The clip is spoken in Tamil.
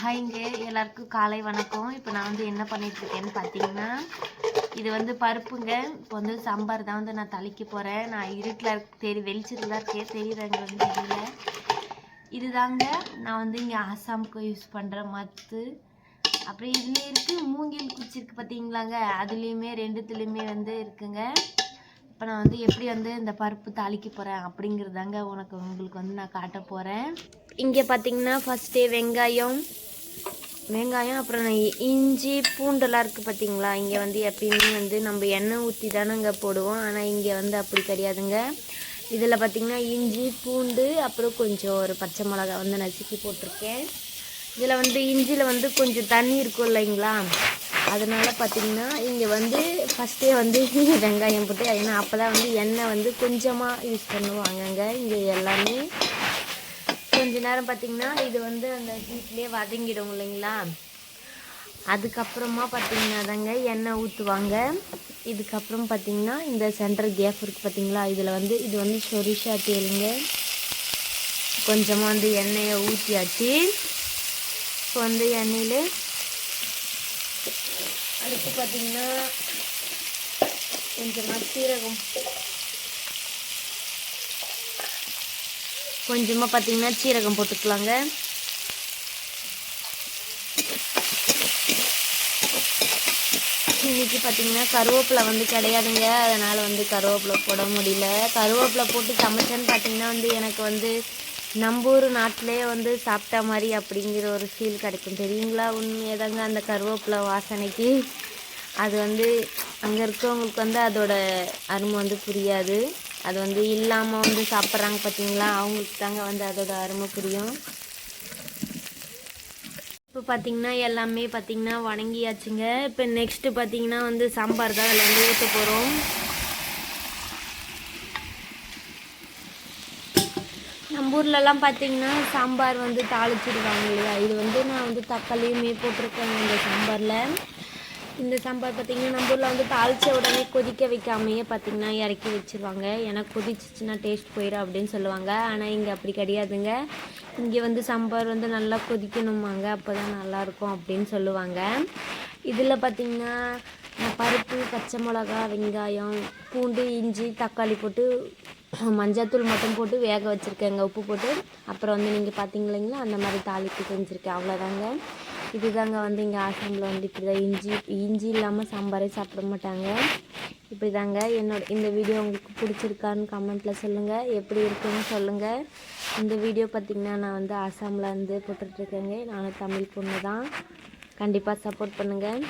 ஹாய்ங்க எல்லாருக்கும் காலை வணக்கம். இப்போ நான் வந்து என்ன பண்ணிட்டு இருக்கேன்னு பார்த்தீங்கன்னா இது வந்து பருப்புங்க. இப்போ வந்து சாம்பார் தான் வந்து நான் தளிக்க போகிறேன் நான் இருட்டில் தெரி வெளிச்சத்தில் தான் இருக்கேன். தெரியுறாங்க வந்து தெரியல இதுதாங்க. நான் வந்து இங்கே ஆசாமுக்கு யூஸ் பண்ணுற மத்து. அப்புறம் இதுலேயே இருக்குது மூங்கில் குச்சி இருக்குது பார்த்தீங்களாங்க. அதுலேயுமே ரெண்டுத்துலேயுமே வந்து இருக்குங்க. இப்போ நான் வந்து எப்படி வந்து இந்த பருப்பு தாளிக்க போகிறேன் அப்படிங்கிறதாங்க உனக்கு உங்களுக்கு வந்து நான் காட்ட போகிறேன் இங்கே பார்த்தீங்கன்னா ஃபஸ்ட்டே வெங்காயம் வெங்காயம் அப்புறம் நான் இஞ்சி பூண்டெல்லாம் இருக்குது பார்த்தீங்களா இங்கே வந்து எப்பயுமே வந்து நம்ம எண்ணெய் ஊற்றி தானேங்க போடுவோம். ஆனால் இங்கே வந்து அப்படி கிடையாதுங்க. இதில் பார்த்தீங்கன்னா இஞ்சி பூண்டு அப்புறம் கொஞ்சம் ஒரு பச்சை மிளகா வந்து நசுக்கி போட்டிருக்கேன். இதில் வந்து இஞ்சியில் வந்து கொஞ்சம் தண்ணி இருக்கும் இல்லைங்களா? அதனால் பார்த்தீங்கன்னா இங்கே வந்து ஃபஸ்ட்டே வந்து வெங்காயம் போட்டு ஏன்னா அப்போ தான் வந்து எண்ணெய் வந்து கொஞ்சமாக யூஸ் பண்ணுவாங்கங்க. இங்கே எல்லாமே கொஞ்ச நேரம் பார்த்தீங்கன்னா இது வந்து அந்த ஹீட்லேயே வதங்கிடும் இல்லைங்களா? அதுக்கப்புறமா பார்த்தீங்கன்னா தாங்க எண்ணெய் ஊற்றுவாங்க இதுக்கப்புறம் பார்த்தீங்கன்னா இந்த சென்டர் கேப் இருக்குது பார்த்தீங்களா இதில் வந்து இது வந்து சொரிஷா தேலுங்க கொஞ்சமாக வந்து எண்ணெயை ஊற்றியாச்சு இப்போ வந்து எண்ணெயில் அடுத்து பார்த்தீங்கன்னா கொஞ்சமாக சீரகம் கொஞ்சமாக பார்த்தீங்கன்னா சீரகம் போட்டுக்கலாங்க. இன்னைக்கு பார்த்தீங்கன்னா கருவேப்பிலை வந்து கிடையாதுங்க. அதனால் வந்து கருவேப்பிலை போட முடியல. கருவேப்பிலை போட்டு சமைச்சேன்னு பார்த்தீங்கன்னா வந்து எனக்கு வந்து நம்ம ஊர் நாட்டிலே வந்து சாப்பிட்டா மாதிரி அப்படிங்கிற ஒரு ஃபீல் கிடைக்கும். தெரியுங்களா? உண்மையதாங்க அந்த கருவேப்பிலை வாசனைக்கு. அது வந்து அங்கே இருக்கிறவங்களுக்கு வந்து அதோட அருமை வந்து புரியாது. அது வந்து இல்லாமல் வந்து சாப்பிட்றாங்க பார்த்தீங்களா அவங்களுக்கு தாங்க வந்து அதோட அருமை புரியும். இப்போ பார்த்தீங்கன்னா எல்லாமே பார்த்தீங்கன்னா வணங்கியாச்சுங்க. இப்போ நெக்ஸ்ட்டு பார்த்தீங்கன்னா வந்து சாம்பார் தான் அதில் வந்து ஊற்ற போகிறோம் நம்ம ஊர்லலாம் பார்த்தீங்கன்னா சாம்பார் வந்து தாளிச்சிடுவாங்க இல்லையா? இது வந்து நான் வந்து தக்காளியுமே போட்டிருக்கேன் இந்த சாம்பாரில். இந்த சாம்பார் பார்த்திங்கன்னா நம்ம ஊரில் வந்து தாளிச்ச உடனே கொதிக்க வைக்காமையே பார்த்திங்கன்னா இறக்கி வச்சிருவாங்க. ஏன்னா கொதிச்சிச்சுன்னா டேஸ்ட் போயிடும் அப்படின்னு சொல்லுவாங்க. ஆனால் இங்கே அப்படி கிடையாதுங்க. இங்கே வந்து சாம்பார் வந்து நல்லா கொதிக்கணுமாங்க. அப்போ தான் நல்லாயிருக்கும் அப்படின்னு சொல்லுவாங்க. இதில் பார்த்தீங்கன்னா பருப்பு பச்சை மிளகா வெங்காயம் பூண்டு இஞ்சி தக்காளி போட்டு மஞ்சத்தூள் மட்டும் போட்டு வேக வச்சுருக்கேங்க. உப்பு போட்டு. அப்புறம் வந்து நீங்கள் பார்த்தீங்க இல்லைங்களா அந்த மாதிரி தாளிப்பு செஞ்சுருக்கேன். அவ்வளோதாங்க இதுதாங்க வந்து இங்கே ஆசாமில் வந்து இப்படி தான் இஞ்சி இஞ்சி இல்லாமல் சாம்பாரே சாப்பிட மாட்டாங்க. இப்படி தாங்க என்னோட இந்த வீடியோ உங்களுக்கு பிடிச்சிருக்கான்னு கமெண்ட்டில் சொல்லுங்கள் எப்படி இருக்குன்னு சொல்லுங்கள் இந்த வீடியோ பார்த்திங்கன்னா நான் வந்து ஆசாமில் வந்து போட்டுட்ருக்கேங்க நானும் தமிழ் பொண்ணு தான் கண்டிப்பாக சப்போர்ட் பண்ணுங்கள்